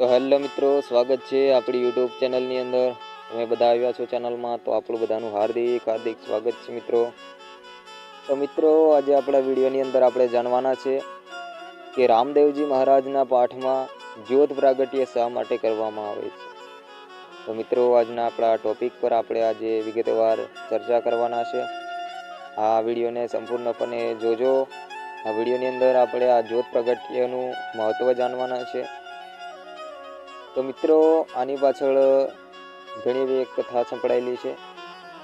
તો હેલો મિત્રો, સ્વાગત છે આપણી યુટ્યુબ ચેનલની અંદર. તમે બધા આવ્યા છો ચેનલમાં, તો આપણું બધાનું હાર્દિક હાર્દિક સ્વાગત છે મિત્રો. તો મિત્રો, આજે આપણા વિડીયોની અંદર આપણે જાણવાના છે કે રામદેવજી મહારાજના પાઠમાં જ્યોત પ્રાગટ્ય શા માટે કરવામાં આવે છે? તો મિત્રો, આજના આપણા ટોપિક પર આપણે આજે વિગતવાર ચર્ચા કરવાના છે. આ વિડીયોને સંપૂર્ણપણે જોજો. આ વિડીયોની અંદર આપણે આ જ્યોત પ્રાગટ્યનું મહત્ત્વ જાણવાના છે. તો મિત્રો, આની પાછળ ઘણી એવી એક કથા સંકળાયેલી છે.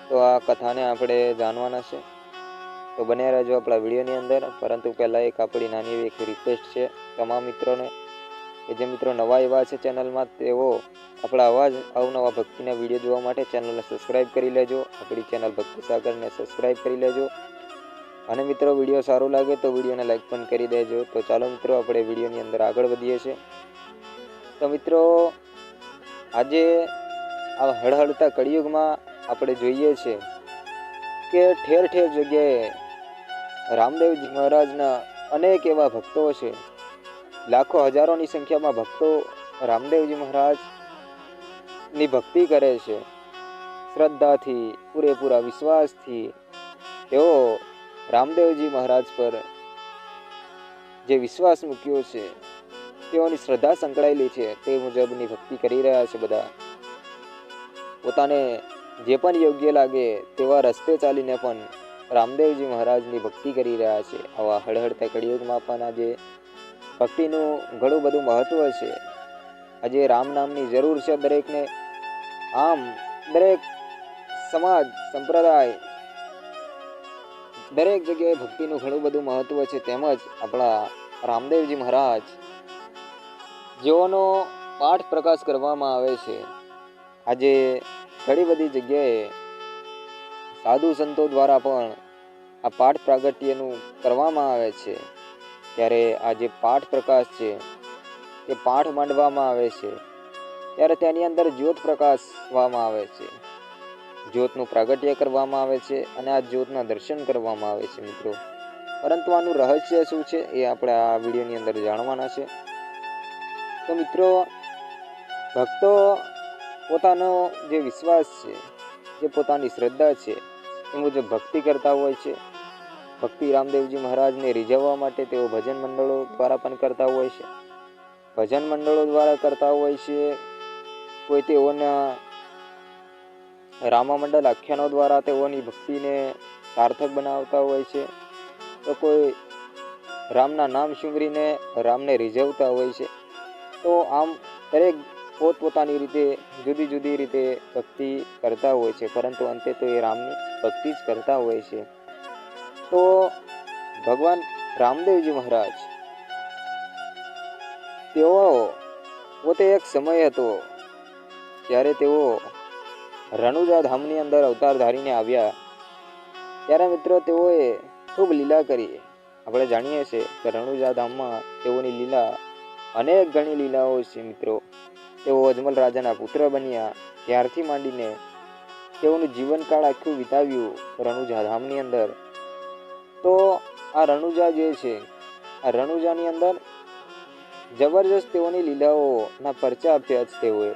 તો આ કથાને આપણે જાણવાના છે. તો બને રહેજો આપણા વિડીયોની અંદર. પરંતુ પહેલાં એક આપણી નાની એવી એક રિક્વેસ્ટ છે તમામ મિત્રોને. કે જે મિત્રો નવા એવા છે ચેનલમાં, તેઓ આપણા અવાજ અવનવા ભક્તિના વીડિયો જોવા માટે ચેનલને સબસ્ક્રાઈબ કરી લેજો. આપણી ચેનલ ભક્તિ સાગરને સબસ્ક્રાઈબ કરી લેજો. અને મિત્રો, વીડિયો સારો લાગે તો વિડીયોને લાઈક પણ કરી દેજો. તો ચાલો મિત્રો, આપણે વિડીયોની અંદર આગળ વધીએ છીએ. તો મિત્રો, આજે આ હળહળતા કળિયુગમાં આપણે જોઈએ છે કે ઠેર ઠેર જગ્યાએ રામદેવજી મહારાજના અનેક એવા ભક્તો છે. લાખો હજારોની સંખ્યામાં ભક્તો રામદેવજી મહારાજની ભક્તિ કરે છે. શ્રદ્ધાથી, પૂરેપૂરા વિશ્વાસથી તેઓ રામદેવજી મહારાજ પર જે વિશ્વાસ મૂક્યો છે તેઓની શ્રદ્ધા સંકળાયેલી છે, તે મુજબની ભક્તિ કરી રહ્યા છે બધા. પોતાને જે પણ યોગ્ય લાગે તેવા રસ્તે ચાલીને પણ રામદેવજી મહારાજની ભક્તિ કરી રહ્યા છે. આવા હળહળતા કળિયુગમાં પણ આજે ભક્તિનું ઘણું બધું મહત્ત્વ છે. આજે રામ નામની જરૂર છે દરેકને. આમ દરેક સમાજ, સંપ્રદાય, દરેક જગ્યાએ ભક્તિનું ઘણું બધું મહત્ત્વ છે. તેમજ આપણા રામદેવજી મહારાજ જેઓનો પાઠ પ્રકાશ કરવામાં આવે છે. આજે ઘણી બધી જગ્યાએ સાધુ સંતો દ્વારા પણ આ પાઠ પ્રાગટ્યનું કરવામાં આવે છે. ત્યારે આ જે પાઠ પ્રકાશ છે તે પાઠ માંડવામાં આવે છે. ત્યારે તેની અંદર જ્યોત પ્રકાશવામાં આવે છે. જ્યોતનું પ્રાગટ્ય કરવામાં આવે છે અને આ જ્યોતના દર્શન કરવામાં આવે છે મિત્રો. પરંતુ આનું રહસ્ય શું છે, એ આપણે આ વિડીયોની અંદર જાણવાના છે. તો મિત્રો, ભક્તો પોતાનો જે વિશ્વાસ છે, જે પોતાની શ્રદ્ધા છે, એ મુજબ ભક્તિ કરતા હોય છે. ભક્તિ રામદેવજી મહારાજને રીઝવવા માટે તેઓ ભજન મંડળો દ્વારા પણ કરતા હોય છે. ભજન મંડળો દ્વારા કરતા હોય છે, કોઈ તેઓના રામા મંડળ આખ્યાનો દ્વારા તેઓની ભક્તિને સાર્થક બનાવતા હોય છે. તો કોઈ રામના નામ સુંગરીને રામને રીઝવતા હોય છે. તો આમ દરેક પોતપોતાની રીતે, જુદી જુદી રીતે ભક્તિ કરતા હોય છે. પરંતુ અંતે તો એ રામની ભક્તિ જ કરતા હોય છે. તો ભગવાન રામદેવજી મહારાજ, તેઓ પોતે એક સમય હતો જ્યારે તેઓ રણુજા ધામની અંદર અવતાર ધારીને આવ્યા. ત્યારે મિત્રો તેઓએ ખૂબ લીલા કરી. આપણે જાણીએ છીએ કે રણુજા ધામમાં તેઓની લીલા અનેક ઘણી લીલાઓ છે મિત્રો. તેઓ અજમલ રાજાના પુત્ર બન્યા. ત્યારથી માંડીને તેઓનું જીવનકાળ આખું વિતાવ્યું રણુજા ધામની અંદર. તો આ રણુજા જે છે, આ રણુજાની અંદર જબરજસ્ત તેઓની લીલાઓના પરચા આપ્યા છે તેઓએ.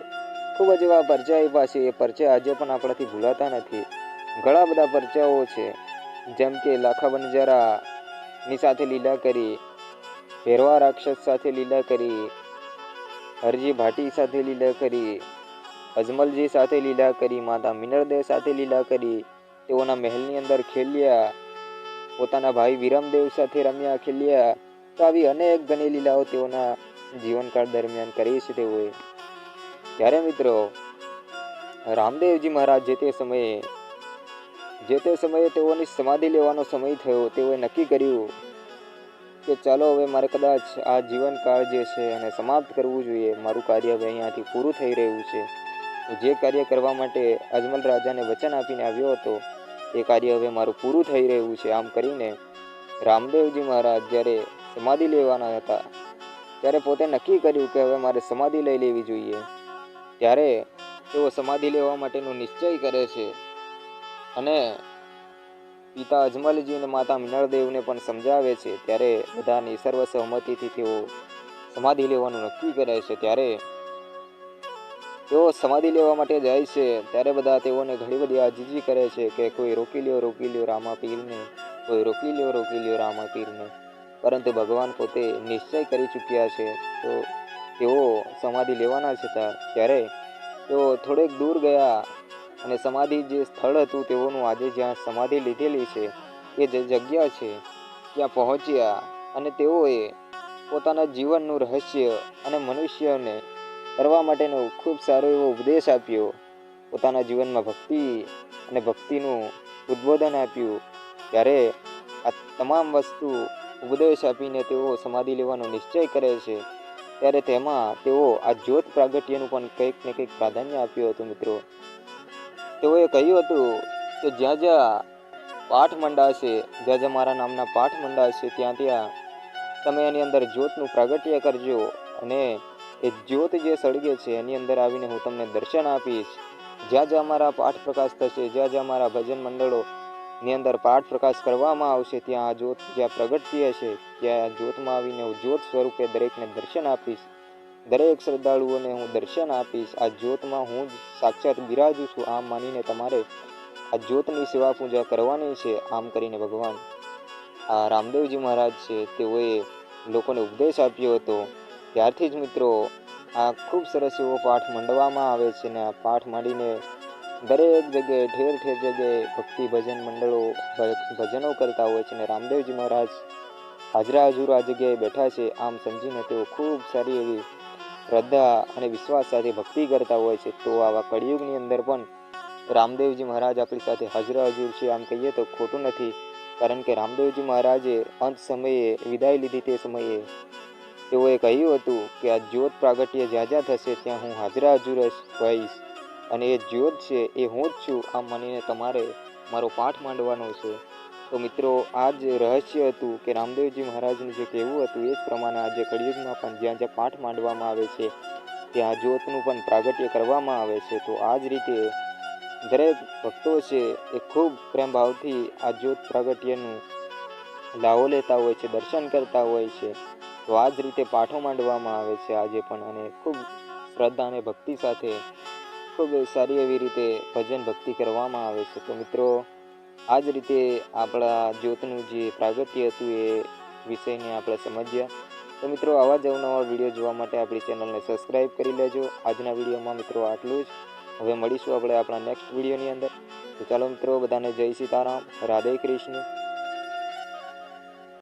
ખૂબ જ એવા પરચા આપ્યા છે. એ પરચા આજે પણ આપણાથી ભૂલાતા નથી. ઘણા બધા પરચાઓ છે. જેમ કે લાખા બંજારાની સાથે લીલા કરી ભેરવા રાક્ષસ સાથે લીલા કરી હરજી ભાટી સાથે લીલા કરી અજમલજી સાથે લીલા કરી, માતા મિનરદેવ સાથે લીલા કરી, તેઓના મહેલની અંદર ખેલ્યા. પોતાના ભાઈ વિરમદેવ સાથે રમ્યા, ખેલ્યા. તો આવી અનેક ઘણી લીલાઓ તેઓના જીવનકાળ દરમિયાન કરી છે તેઓએ ત્યારે મિત્રો, રામદેવજી મહારાજ જે તે સમયે, જે તે સમયે તેઓની સમાધિ લેવાનો સમય થયો, તેઓએ નક્કી કર્યું કે ચાલો હવે મારે કદાચ આ જીવનકાળ જે છે એને સમાપ્ત કરવું જોઈએ. મારું કાર્ય હવે અહીંયાથી પૂરું થઈ રહ્યું છે. હું જે કાર્ય કરવા માટે અજમલ રાજાને વચન આપીને આવ્યો હતો, એ કાર્ય હવે મારું પૂરું થઈ રહ્યું છે. આમ કરીને રામદેવજી મહારાજ જ્યારે સમાધિ લેવાના હતા, ત્યારે પોતે નક્કી કર્યું કે હવે મારે સમાધિ લઈ લેવી જોઈએ. ત્યારે તેઓ સમાધિ લેવા માટેનો નિશ્ચય કરે છે અને પિતા અજમલજી અને માતા મિનળદેવને પણ સમજાવે છે. ત્યારે બધાની સર્વસહમતિથી તેઓ સમાધિ લેવાનું નક્કી કરે છે. ત્યારે તેઓ સમાધિ લેવા માટે જાય છે. ત્યારે બધા તેઓને ઘણી બધી આજીજી કરે છે કે કોઈ રોકી લ્યો રોકી લ્યો રામા પીરને કોઈ રોકી લ્યો રોકી લ્યો રામા પીરને પરંતુ ભગવાન પોતે નિશ્ચય કરી ચૂક્યા છે. તો તેઓ સમાધિ લેવાના છતાં ત્યારે તેઓ થોડેક દૂર ગયા. અને સમાધિ જે સ્થળ હતું તેઓનું આજે જ્યાં સમાધિ લીધેલી છે, એ જે જગ્યા છે. ત્યાં પહોંચ્યા અને તેઓએ પોતાના જીવનનું રહસ્ય અને મનુષ્યને કરવા માટેનો ખૂબ સારો એવો ઉપદેશ આપ્યો. પોતાના જીવનમાં ભક્તિ અને ભક્તિનું ઉદ્બોધન આપ્યું. ત્યારે આ તમામ વસ્તુ ઉપદેશ આપીને તેઓ સમાધિ લેવાનો નિશ્ચય કરે છે. ત્યારે તેમાં તેઓ આ જ્યોત પ્રાગટ્યનું પણ કંઈક ને કંઈક પ્રાધાન્ય આપ્યું હતું મિત્રો. તેઓએ કહ્યું હતું કે જ્યાં જ્યાં પાઠ મંડાશે જ્યાં જ્યાં મારા નામના પાઠ મંડાશે ત્યાં ત્યાં તમે એની અંદર જ્યોતનું પ્રાગટ્ય કરજો અને એ જ્યોત જે સળગે છે, એની અંદર આવીને હું તમને દર્શન આપીશ. જ્યાં જ્યાં મારા પાઠ પ્રકાશ થશે, જ્યાં જ્યાં મારા ભજન મંડળો ની અંદર પાઠ પ્રકાશ કરવામાં આવશે, ત્યાં આ જ્યોત જ્યાં પ્રગટતી હશે ત્યાં જ્યોતમાં આવીને હું જ્યોત સ્વરૂપે દરેકને દર્શન આપીશ. દરેક શ્રદ્ધાળુઓને હું દર્શન આપીશ. આ જ્યોતમાં હું જ સાક્ષાત બિરાજું છું. આમ માનીને તમારે આ જ્યોતની સેવા પૂજા કરવાની છે. આમ કરીને ભગવાન આ રામદેવજી મહારાજ છે, તેઓએ લોકોને ઉપદેશ આપ્યો હતો. ત્યારથી જ મિત્રો, આ ખૂબ સરસ એવો પાઠ મંડવામાં આવે છે ને આ પાઠ માંડીને દરેક જગ્યાએ ઠેર ઠેર જગ્યાએ ભક્તિ ભજન મંડળો ભજનો કરતા હોય છે ને રામદેવજી મહારાજ હાજરા હજુર આ જગ્યાએ બેઠા છે. આમ સમજીને તેઓ ખૂબ સારી એવી શ્રદ્ધા અને વિશ્વાસ સાથે ભક્તિ કરતા હોય છે, તો આવા કળિયુગની અંદર પણ રામદેવજી મહારાજ આપણી સાથે હાજર હજુર છે. આમ કહીએ તો ખોટું નથી, કારણ કે રામદેવજી મહારાજે અંત સમયે વિદાય લીધી તે સમયે તેઓએ કહ્યું હતું કે આ જ્યોત પ્રાગટ્ય જ્યાં જ્યાં થશે ત્યાં હું હાજરા હજુર હોઈશ અને એ જ્યોત છે એ હું જ છું, આમ માનીને તમારે મારો પાઠ માંડવાનો છે. તો મિત્રો, આ જ રહસ્ય હતું કે રામદેવજી મહારાજનું જે કહેવું હતું, એ જ પ્રમાણે આજે કળિયુગમાં પણ જ્યાં જ્યાં પાઠ માંડવામાં આવે છે, ત્યાં જ્યોતનું પણ પ્રાગટ્ય કરવામાં આવે છે. તો આ જ રીતે દરેક ભક્તો છે, એ ખૂબ પ્રેમ ભાવથી આ જ્યોત પ્રાગટ્યનું લાવો લેતા હોય છે, દર્શન કરતા હોય છે, તો આ જ રીતે પાઠો માંડવામાં આવે છે આજે પણ. અને ખૂબ શ્રદ્ધા અને ભક્તિ સાથે ખૂબ સારી એવી રીતે ભજન ભક્તિ કરવામાં આવે છે. તો મિત્રો આ જ રીતે આપણા જ્યોતનું જે પ્રાગત્ય હતું એ વિષયને આપણે સમજ્યા. તો મિત્રો, આવા જ અવનવા વીડિયો જોવા માટે આપણી ચેનલને સબસ્ક્રાઈબ કરી લેજો. આજના વિડીયોમાં મિત્રો આટલું જ. હવે મળીશું આપણે આપણા નેક્સ્ટ વિડીયોની અંદર. તો ચાલો મિત્રો, બધાને જય સીતારામ. રાધે કૃષ્ણ.